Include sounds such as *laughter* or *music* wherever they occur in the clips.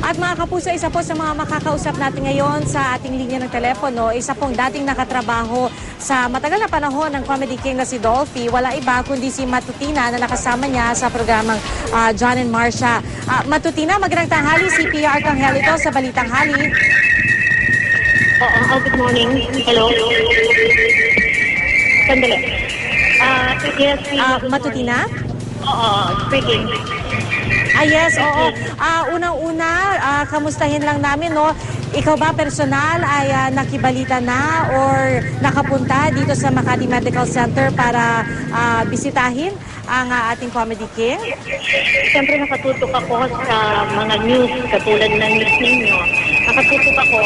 At mga kapuso, isa po sa mga makakausap natin ngayon sa ating linya ng telepono, isa pong dating nakatrabaho sa matagal na panahon ng Comedy King na si Dolphy. Wala iba kundi si Matutina na nakasama niya sa programang ah, John and Marcia. Ah, Matutina, magandang tanghali. Si Pia Arcangel ito sa Balitang Hali. Oo, oh, good morning. Hello. Sandali. Ah, yes, Ah, good Matutina? Oo, speaking. Ah, yes, oo. Ah, unang-una, ah, kamustahin lang namin, no? Ikaw ba personal ay ah, nakibalita na or nakapunta dito sa Makati Medical Center para ah, bisitahin ang ah, ating Comedy King? Siyempre nakatutok ako sa mga news katulad ng news ninyo. Nakatutok ako.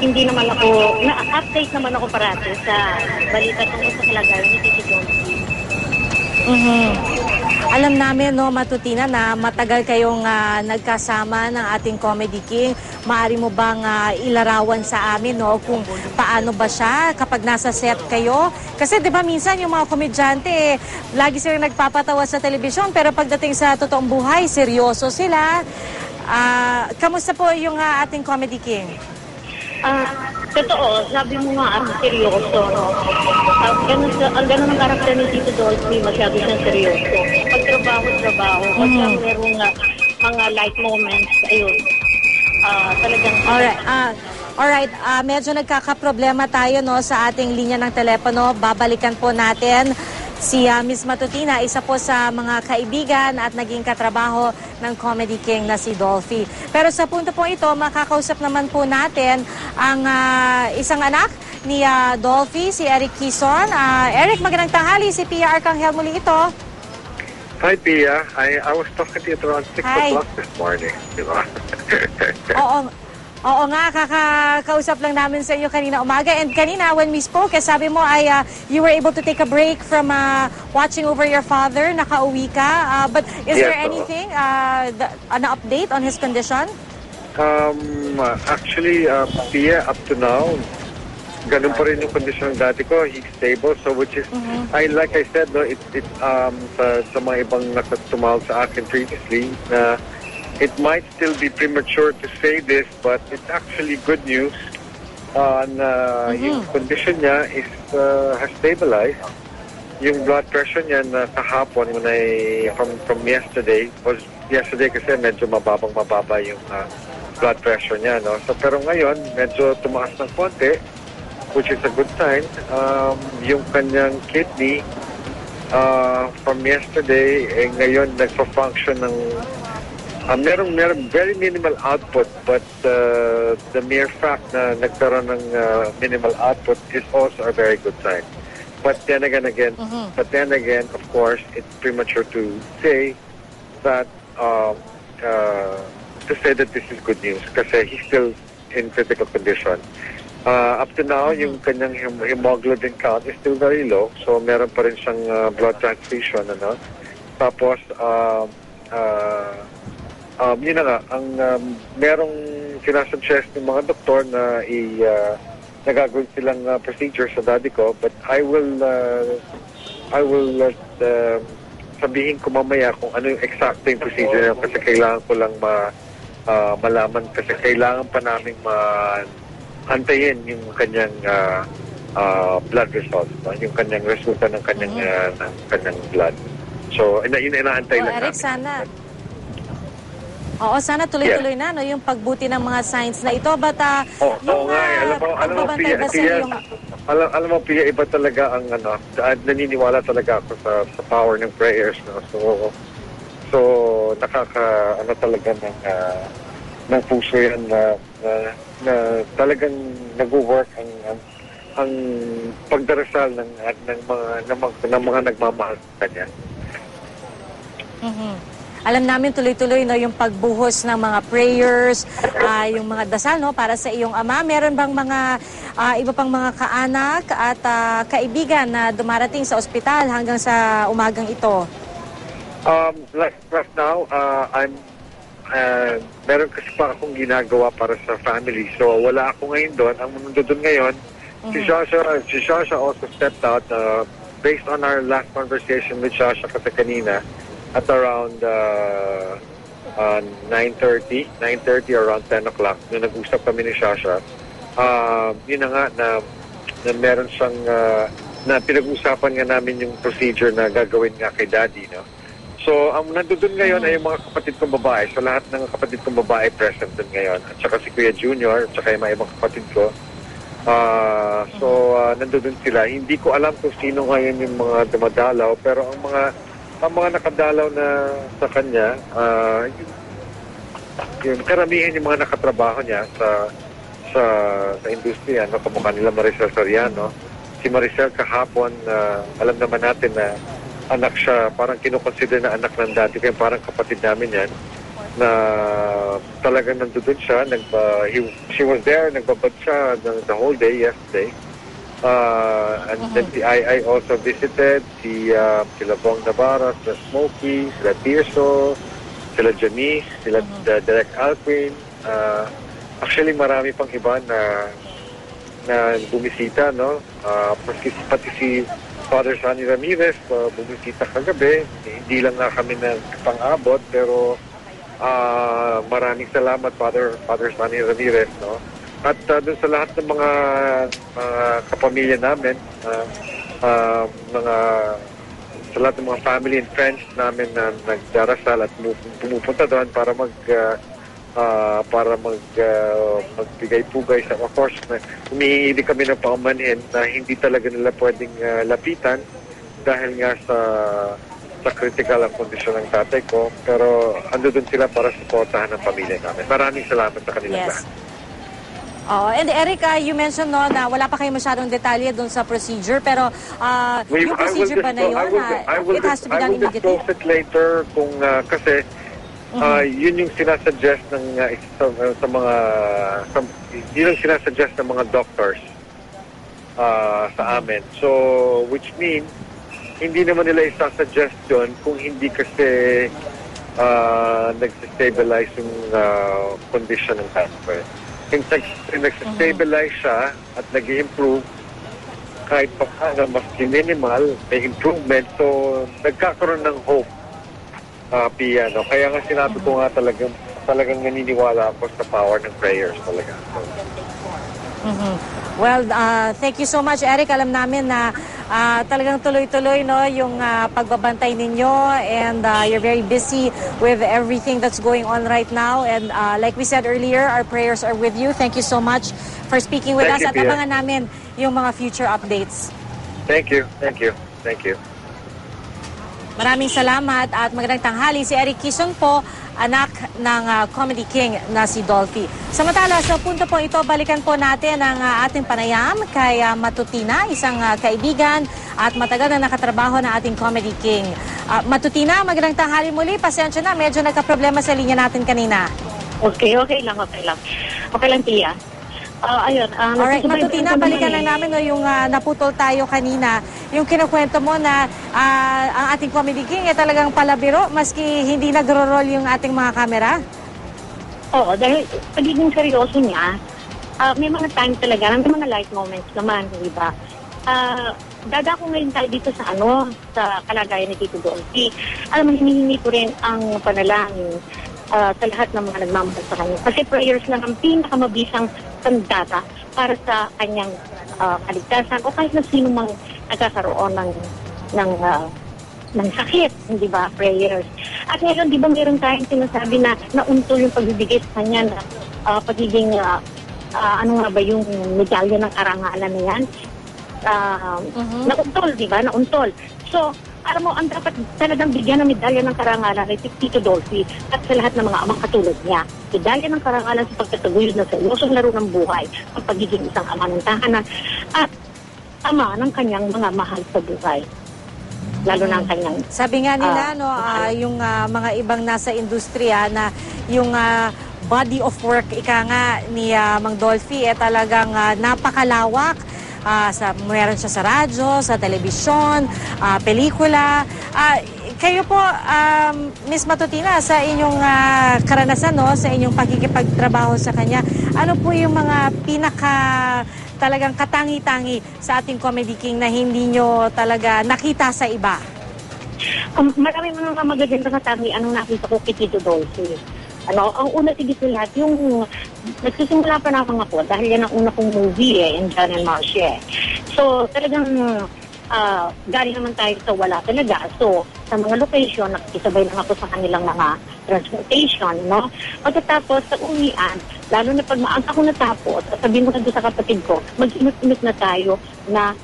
Hindi naman ako, na-update naman ako parati sa balita tungkol sa kalagayan ni Tito Johnson. Mhm. Alam namin, no, Matutina, na matagal kayong ah, nagkasama ng ating Comedy King. Maari mo bang ah, ilarawan sa amin, no, kung paano ba siya kapag nasa set kayo? Kasi, di ba, minsan yung mga komedyante, eh, lagi silang nagpapatawa sa telebisyon, pero pagdating sa totoong buhay, seryoso sila. Ah, kamusta po yung ah, ating Comedy King? Ah, totoo, sabi mo nga, ang seryoso, no? Ang ganun, ang ganun ang karakter ni Tito Dolphy, masyado siyang seryoso. Pag trabaho, trabaho. Pag Mhm. merong nga, mga light moments, ayun. Ah, talagang... Alright, ah, alright, ah, medyo nagkakaproblema tayo no sa ating linya ng telepono. Babalikan po natin si ah, Miss Matutina, isa po sa mga kaibigan at naging katrabaho ng Comedy King na si Dolphy. Pero sa punto po ito, makakausap naman po natin ang ah, isang anak ni ah, Dolphy, si Eric Kison. Ah, Eric, magandang tanghali. Si Pia Arcangel muli ito. Hi, Pia. I, I was talking to you around 6 Hi. o'clock this morning. Di ba? *laughs* Oo. Oo nga, kakakausap lang namin sa inyo kanina umaga. And kanina, when we spoke, eh, sabi mo ay ah, you were able to take a break from ah, watching over your father. Nakauwi ka. Ah, but is Yes, there anything, uh, an update on his condition? um, uh, actually, uh, Pia, up to now, ganun pa rin yung condition ng dati ko. He's stable. So, which is, I like I said, no, it, it, um, sa, sa mga ibang nakatumawag sa akin previously, na it might still be premature to say this, but it's actually good news. Uh, na yung condition niya is uh, has stabilized. Yung blood pressure niya na kahapon when I, from, from yesterday, was yesterday kasi medyo mababang mababa yung uh, blood pressure niya. No? So, pero ngayon, medyo tumaas ng konti, which is a good sign. Um, yung kanyang kidney, uh, from yesterday, eh, ngayon nagpa-function ng Uh, merong, merong very minimal output but uh, the mere fact na nagkaroon ng uh, minimal output is also a very good sign. But then again, again, but then again, of course, it's premature to say that um, uh, to say that this is good news kasi he's still in critical condition. Uh, up to now, yung kanyang hem- hemoglobin count is still very low. So, meron pa rin siyang uh, blood transfusion, ano. Tapos, um, uh, um, yun na nga, ang um, merong sinasuggest ng mga doktor na i, uh, nagagawin silang uh, procedure sa daddy ko. But I will, uh, I will let, um, sabihin ko mamaya kung ano yung exact yung procedure niya kasi kailangan ko lang ma, uh, malaman kasi kailangan pa namin ma antayin yung kanyang uh, uh, blood results, no? yung kanyang resulta ng kanyang, uh, ng kanyang blood. So, ina ina inaantay Oh, lang Eric, namin. sana. Oo, sana tuloy-tuloy na no, yung pagbuti ng mga signs na ito. But ah, Oh, yung oo nga, ah, alam mo, alam mo, Pia, Pia, iyong... alam, alam mo, Pia, iba talaga ang ano, naniniwala talaga ako sa, sa power ng prayers, no? So, so, nakaka, ano talaga ng, ah, ng puso yan na, na, na talagang nag-work ang, ang, ang pagdarasal ng, ng mga, ng mga, ng mga nagmamahal sa kanya. Mhm. Alam namin tuloy-tuloy no yung pagbuhos ng mga prayers, ah, yung mga dasal no para sa iyong ama. Meron bang mga ah, iba pang mga kaanak at ah, kaibigan na dumarating sa ospital hanggang sa umagang ito? Um, like right now, uh, I'm uh, meron kasi pa akong ginagawa para sa family. So wala ako ngayon doon. Ang mundo doon ngayon, si Shasha, si Shasha also stepped out uh, based on our last conversation with Shasha kasi kanina at around uh, uh, 9.30, 9.30 around 10 o'clock, nung nag-usap kami ni Shasha, uh, yun na nga na, na meron siyang, uh, na pinag-usapan nga namin yung procedure na gagawin nga kay Daddy, no? So, ang nandoon ngayon ay yung mga kapatid kong babae. So, lahat ng kapatid kong babae present doon ngayon. At saka si Kuya Junior, at saka yung mga ibang kapatid ko. Ah, so, uh, nandoon sila. Hindi ko alam kung sino ngayon yung mga dumadalaw, pero ang mga ang mga nakadalaw na sa kanya, ah, yung, yung karamihan yung mga nakatrabaho niya sa sa sa industriya, no? kamukha nila Maricel Soriano. Si Maricel kahapon, ah, alam naman natin na anak siya, parang kinukonsider na anak ng dati, kaya parang kapatid namin yan, na talagang nandoon siya, nagba, he, she was there, nagbabad siya the, the whole day yesterday. Uh, and then the II also visited si uh, sila Bong Navarra, sila Smokey, sila Tirso, sila Janice, sila uh, Derek Alquin. Uh, actually, marami pang iba na na bumisita, no? Uh, pati, pati si Father Sonny Ramirez, uh, bumisita kagabi. Hindi lang nga kami nagpang-abot, pero ah maraming salamat, Father, Father Sonny Ramirez, no? At uh, dun sa lahat ng mga, mga kapamilya namin, uh, uh, mga sa lahat ng mga family and friends namin na nagdarasal at pumu- pumupunta doon para mag uh, ah, para mag uh, magbigay pugay sa of course na humihingi kami ng paumanhin na hindi talaga nila pwedeng uh, lapitan dahil nga sa sa critical ang kondisyon ng tatay ko pero ando doon sila para suportahan ng pamilya namin. Maraming salamat sa kanilang Yes. lahat. Oh, and Eric, ah, you mentioned no na wala pa kayo masyadong detalye doon sa procedure pero ah, We- yung I will procedure ba na yun, I will, I will, it has to be I done will immediately? disclose it later kung ah, kasi ah, yun yung sinasuggest ng isa sa, sa mga sa, yun yung sinasuggest ng mga doctors ah, sa amin. So which means hindi naman nila isasuggest yun kung hindi kasi uh, nag-stabilize yung ah, condition ng cancer. Kung nag- nag-stabilize siya at nag improve kahit pa paano, mas minimal, may improvement. So, nagkakaroon ng hope, uh, Pia. No? Kaya nga sinabi ko nga talagang, talagang naniniwala ako sa power ng prayers talaga. So, Mhm. Well, uh, thank you so much, Eric. Alam namin na uh, talagang tuloy-tuloy no, yung uh, pagbabantay ninyo and uh, you're very busy with everything that's going on right now. And uh, like we said earlier, our prayers are with you. Thank you so much for speaking with Thank us you, at Pia. abangan namin yung mga future updates. thank you, thank you, thank you. Maraming salamat at magandang tanghali. Si Eric Kison po, anak ng ah, Comedy King na si Dolphy. Samantala, sa punto po ito, balikan po natin ang ah, ating panayam kay ah, Matutina, isang ah, kaibigan at matagal na nakatrabaho ng ating Comedy King. Ah, Matutina, magandang tanghali muli. Pasensya na, medyo nagka-problema sa linya natin kanina. Okay, okay lang, okay lang. Okay lang, Tia. Ah, ayun. ah, Alright, Matutina, balikan lang namin no, yung ah, naputol tayo kanina. Yung kinukwento mo na ah, ang ating comedy king ay talagang palabiro maski hindi nagro-roll yung ating mga kamera. Oo, dahil pagiging seryoso niya, ah, may mga time talaga, may mga light moments naman, di ba? Ah, dadako ngayon tayo dito sa ano, sa kalagayan ni Tito Dolphy. Alam mo, hinihingi ko rin ang panalangin ah, sa lahat ng mga nagmamahal sa kanya. Kasi prayers lang ang pinakamabisang sandata para sa kanyang ah, kaligtasan o kahit na sino mang nagkakaroon ng ng ah, ng sakit, hindi ba, prayers. At ngayon, di ba meron tayong sinasabi na nauntol yung pagbibigay sa kanya na ah, pagiging, ah, ah, ano nga ba yung medalya ng karangalan na yan? Ah, Mhm. Nauntol, di ba? Nauntol. So, alam mo, ang dapat talagang bigyan ng medalya ng karangalan ay si Tito Dolphy at sa lahat ng mga amang katulad niya. Medalya ng karangalan sa pagtataguyod ng seryosong laro ng buhay, ang pagiging isang ama ng tahanan, at ama ng kanyang mga mahal sa buhay. Lalo na ang kanyang Sabi nga nila Ah, no ah, yung ah, mga ibang nasa industriya na yung ah, body of work ika nga ni ah, Mang Dolphy eh talagang ah, napakalawak. Ah, sa meron siya sa radyo, sa telebisyon, ah, pelikula. Ah, kayo po, um, Miss Matutina, sa inyong ah, karanasan, no, sa inyong pagkikipagtrabaho sa kanya, ano po yung mga pinaka talagang katangi-tangi sa ating Comedy King na hindi nyo talaga nakita sa iba? Um, marami mga magagandang katangian ang nakita ko kay Tito Dolce. Ano, ang una tigit sa lahat, yung nagsisimula pa naman ako dahil yan ang una kong movie eh, in John and Marcia. eh. So, talagang ah galing naman tayo sa wala talaga. So, sa mga location, nakikisabay lang ako sa kanilang mga transportation, no? Pagkatapos, sa uwian, lalo na pag maaga ako natapos, at sabihin ko na doon sa kapatid ko, mag-inot-inot na tayo na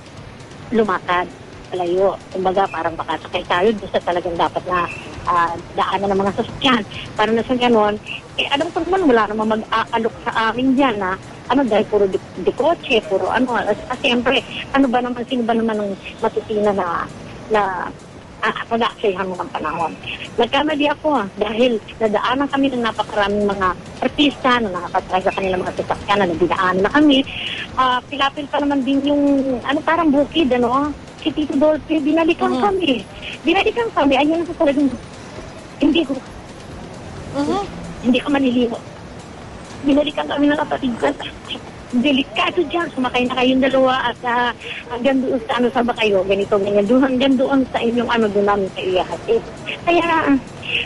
lumakad palayo. Kumbaga, parang baka sakay tayo doon sa talagang dapat na ah, daanan ng mga sasakyan. Para na sa ganon, eh, ko naman, wala naman mag-aalok sa amin dyan na ano dahil puro di, di kotse, puro ano. At, at siyempre, ano ba naman, sino ba naman ang matutina na, na ah, pag-aaksayahan mo ng panahon. Nagkamali ako ah, dahil nadaanan kami ng napakaraming mga artista na nakakatry sa kanilang mga sasakyan na nabidaan na kami. Ah, pilapil pa naman din yung, ano parang bukid, ano, si Tito Dolphy, binalikan Mhm. kami. Binalikan kami, ayun na talagang, hindi ko, Mhm. hindi ka maniliho. Binalikan kami ng kapatid ko. Delikado dyan. Sumakay na kayong dalawa at ah, hanggang doon sa ano sa ba kayo, ganito, ganyan. Doon hanggang doon sa inyong ano doon namin kayo ihahatid. Kaya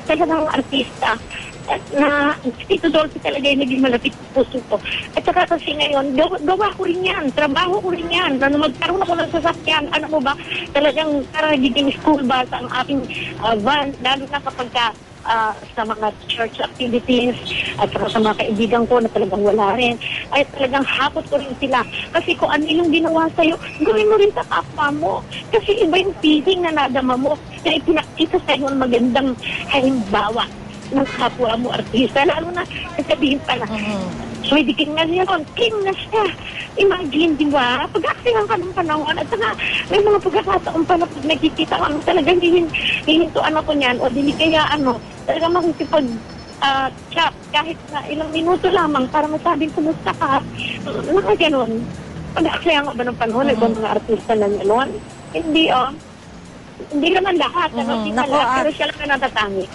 talagang artista at na Tito Dolphy talaga yung naging malapit sa puso ko. At saka kasi ngayon, gawa, gawa ko rin yan, trabaho ko rin yan. Ano, magkaroon ako ng sasakyan, ano mo ba, talagang para nagiging school bus ang aking ah, van, lalo na kapag ka, ah, sa mga church activities at saka sa mga kaibigan ko na talagang wala rin, ay talagang hakot ko rin sila. Kasi kung ano yung ginawa sa'yo, gawin mo rin sa kapwa mo. Kasi iba yung feeling na nadama mo na ipinakita sa'yo ang magandang halimbawa ng kapwa mo artista. Lalo na sasabihin pa na, Mhm. pwede king na siya ron, king na siya. Imagine, di ba? Pag-aksihan ka ng panahon at saka may mga pagkakataon pa na pag nakikita ka mo talagang hihin, hihintuan ako niyan o dili kaya ano, talagang makikipag ah, chat kahit na ilang minuto lamang para masabing kumusta ka. Mga ganon. Pag-aksihan ka ba ng panahon? Mhm. Ibang mga artista na ganon? Hindi, oh. Hindi naman lahat. Ano, Mhm. hindi Naku, pero siya lang na natatangi.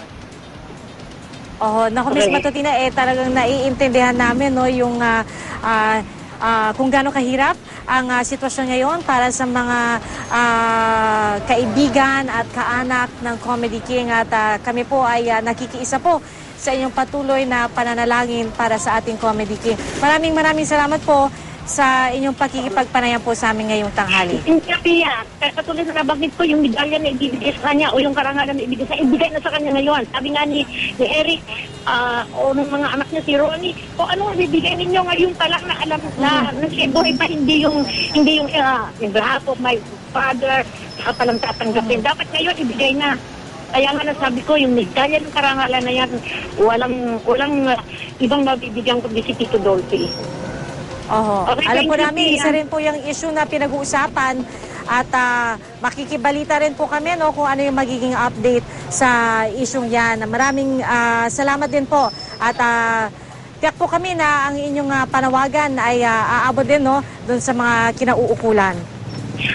Oh, naku, Miss Okay. Matutina, eh talagang naiintindihan namin no yung ah, ah, ah, kung gaano kahirap ang ah, sitwasyon ngayon para sa mga ah, kaibigan at kaanak ng Comedy King at ah, kami po ay ah, nakikiisa po sa inyong patuloy na pananalangin para sa ating Comedy King. Maraming maraming salamat po sa inyong pakikipagpanayan po sa amin ngayong tanghali. Hindi Pia, katulad na nabanggit ko, yung medalya na ibibigay sa kanya o yung karangalan na ibigay sa ibigay na sa kanya ngayon. Sabi nga ni, ni Eric, ah, o ng mga anak niya si Ronnie, kung ano ang bibigay ninyo ngayon pa lang na alam na, na siya buhay pa, hindi yung, hindi yung, uh, in behalf of my father, saka palang tatanggapin. Dapat ngayon ibigay na. Kaya nga nasabi ko, yung medalya ng karangalan na yan, walang, walang ah, ibang mabibigyan kundi si Tito Dolphy. Oho. Okay, Alam po you, namin, Pia. isa rin po yung issue na pinag-uusapan at ah, makikibalita rin po kami no, kung ano yung magiging update sa isyong yan. Maraming ah, salamat din po at uh, tiyak po kami na ang inyong ah, panawagan ay ah, aabot din no, dun sa mga kinauukulan.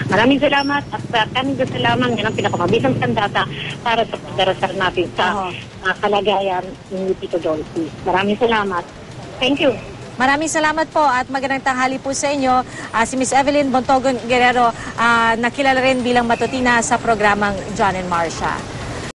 Maraming salamat at uh, kaming gusto lamang yan ang pinakamabisang sandata para sa pagdarasal natin sa uh, kalagayan ni Tito Dolphy. Maraming salamat. Thank you. Maraming salamat po at magandang tanghali po sa inyo. Ah, si Miss Evelyn Bontogon Guerrero, ah, nakilala rin bilang matutina sa programang John and Marcia.